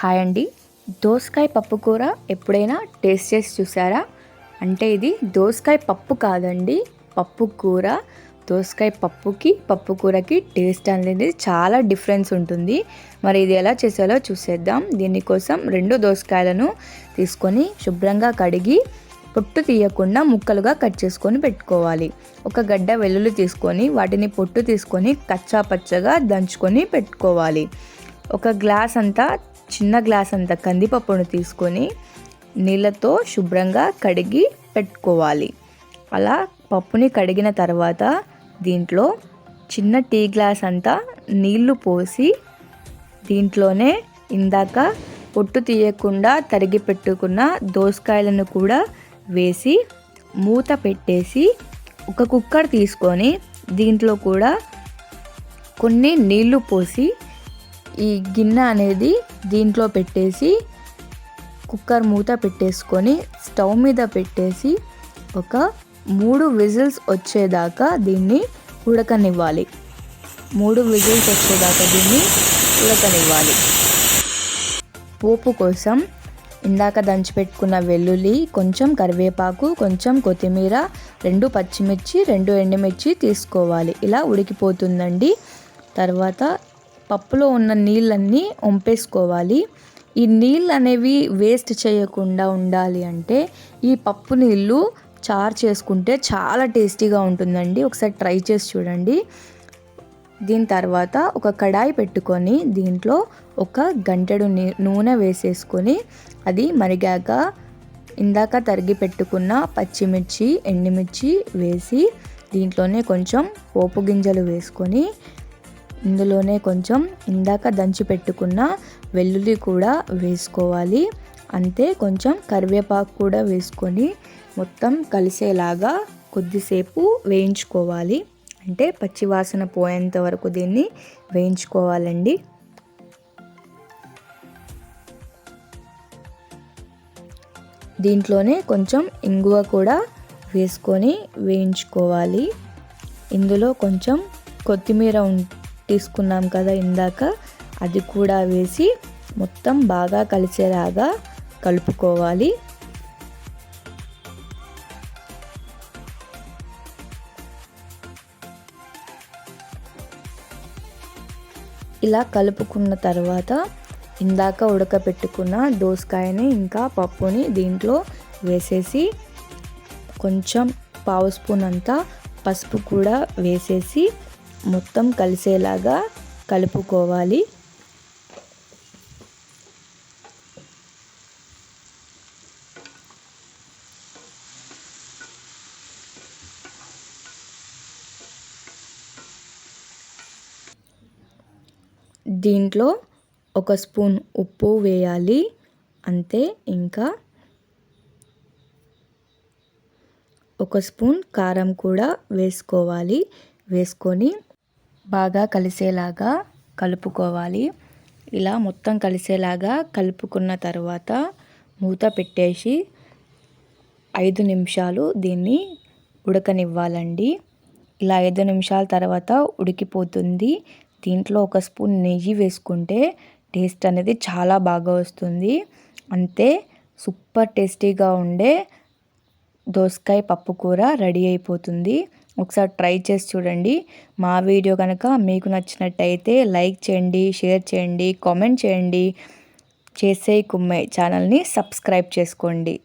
Hi అండి. దోసకాయ పప్పు కూర ఎప్పుడైనా టేస్ట్ చేసి చూసారా? అంటే ఇది దోసకాయ పప్పు కాదండి పప్పు కూర. దోసకాయ పప్పుకి పప్పు కూరకి టేస్ట్ అనేది చాలా డిఫరెన్స్ ఉంటుంది. మరి ఇది ఎలా చేసాలో చూసేద్దాం. దీనికోసం రెండు దోసకాయలను తీసుకొని శుభ్రంగా కడిగి పొట్టు తీయకుండా ముక్కలుగా కట్ చేసుకొని పెట్టుకోవాలి. ఒక గడ్డ వెల్లుల్లి తీసుకొని వాటిని పొట్టు తీసుకొని కచ్చా పచ్చగా దంచుకొని పెట్టుకోవాలి. ఒక గ్లాస్ అంతా చిన్న గ్లాస్ అంతా కందిపప్పును తీసుకొని నీళ్ళతో శుభ్రంగా కడిగి పెట్టుకోవాలి. అలా పప్పుని కడిగిన తర్వాత దీంట్లో చిన్న టీ గ్లాస్ అంతా నీళ్ళు పోసి దీంట్లోనే ఇందాక పొట్టు తీయకుండా తరిగి పెట్టుకున్న దోసకాయలను కూడా వేసి మూత పెట్టేసి ఒక కుక్కర్ తీసుకొని దీంట్లో కూడా కొన్ని నీళ్ళు పోసి ఈ గిన్నె అనేది దీంట్లో పెట్టేసి కుక్కర్ మూత పెట్టేసుకొని స్టవ్ మీద పెట్టేసి ఒక మూడు విజిల్స్ వచ్చేదాకా దీన్ని ఉడకనివ్వాలి. మూడు విజిల్స్ వచ్చేదాకా దీన్ని ఉడకనివ్వాలి. పోపు కోసం ఇందాక దంచిపెట్టుకున్న వెల్లుల్లి కొంచెం కరివేపాకు కొంచెం కొత్తిమీర రెండు పచ్చిమిర్చి రెండు ఎండుమిర్చి తీసుకోవాలి. ఇలా ఉడికిపోతుందండి. తర్వాత పప్పులో ఉన్న నీళ్ళన్నీ వంపేసుకోవాలి. ఈ నీళ్ళు అనేవి వేస్ట్ చేయకుండా ఉండాలి అంటే ఈ పప్పు నీళ్ళు చారు చేసుకుంటే చాలా టేస్టీగా ఉంటుందండి. ఒకసారి ట్రై చేసి చూడండి. దీని తర్వాత ఒక కడాయి పెట్టుకొని దీంట్లో ఒక గంటెడు నూనె వేసేసుకొని అది మరిగాక ఇందాక తరిగి పెట్టుకున్న పచ్చిమిర్చి ఎండుమిర్చి వేసి దీంట్లోనే కొంచెం పోపు గింజలు వేసుకొని ఇందులోనే కొంచెం ఇందాక దంచి పెట్టుకున్న వెల్లుల్లి కూడా వేసుకోవాలి. అంతే కొంచెం కరివేపాకు కూడా వేసుకొని మొత్తం కలిసేలాగా కొద్దిసేపు వేయించుకోవాలి. అంటే పచ్చివాసన పోయేంత వరకు దీన్ని వేయించుకోవాలండి. దీంట్లోనే కొంచెం ఇంగువ కూడా వేసుకొని వేయించుకోవాలి. ఇందులో కొంచెం కొత్తిమీర తీసుకున్నాం కదా ఇందాక. అది కూడా వేసి మొత్తం బాగా కలిసేలాగా కలుపుకోవాలి. ఇలా కలుపుకున్న తర్వాత ఇందాక ఉడకపెట్టుకున్న దోసకాయని ఇంకా పప్పుని దీంట్లో వేసేసి కొంచెం పావు స్పూన్ అంతా పసుపు కూడా వేసేసి మొత్తం కలిసేలాగా కలుపుకోవాలి. దీంట్లో ఒక స్పూన్ ఉప్పు వేయాలి. అంతే ఇంకా ఒక స్పూన్ కారం కూడా వేసుకోవాలి. వేసుకొని బాగా కలిసేలాగా కలుపుకోవాలి. ఇలా మొత్తం కలిసేలాగా కలుపుకున్న తర్వాత మూత పెట్టేసి ఐదు నిమిషాలు దీన్ని ఉడకనివ్వాలండి. ఇలా ఐదు నిమిషాల తర్వాత ఉడికిపోతుంది. దీంట్లో ఒక స్పూన్ నెయ్యి వేసుకుంటే టేస్ట్ అనేది చాలా బాగా వస్తుంది. అంతే సూపర్ టేస్టీగా ఉండే దోసకాయ పప్పు కూర రెడీ అయిపోతుంది. ఒకసారి ట్రై చేసి చూడండి. మా వీడియో కనుక మీకు నచ్చినట్టయితే లైక్ చేయండి షేర్ చేయండి కామెంట్ చేయండి. చేసే కుమ్మే ఛానల్ని సబ్స్క్రైబ్ చేసుకోండి.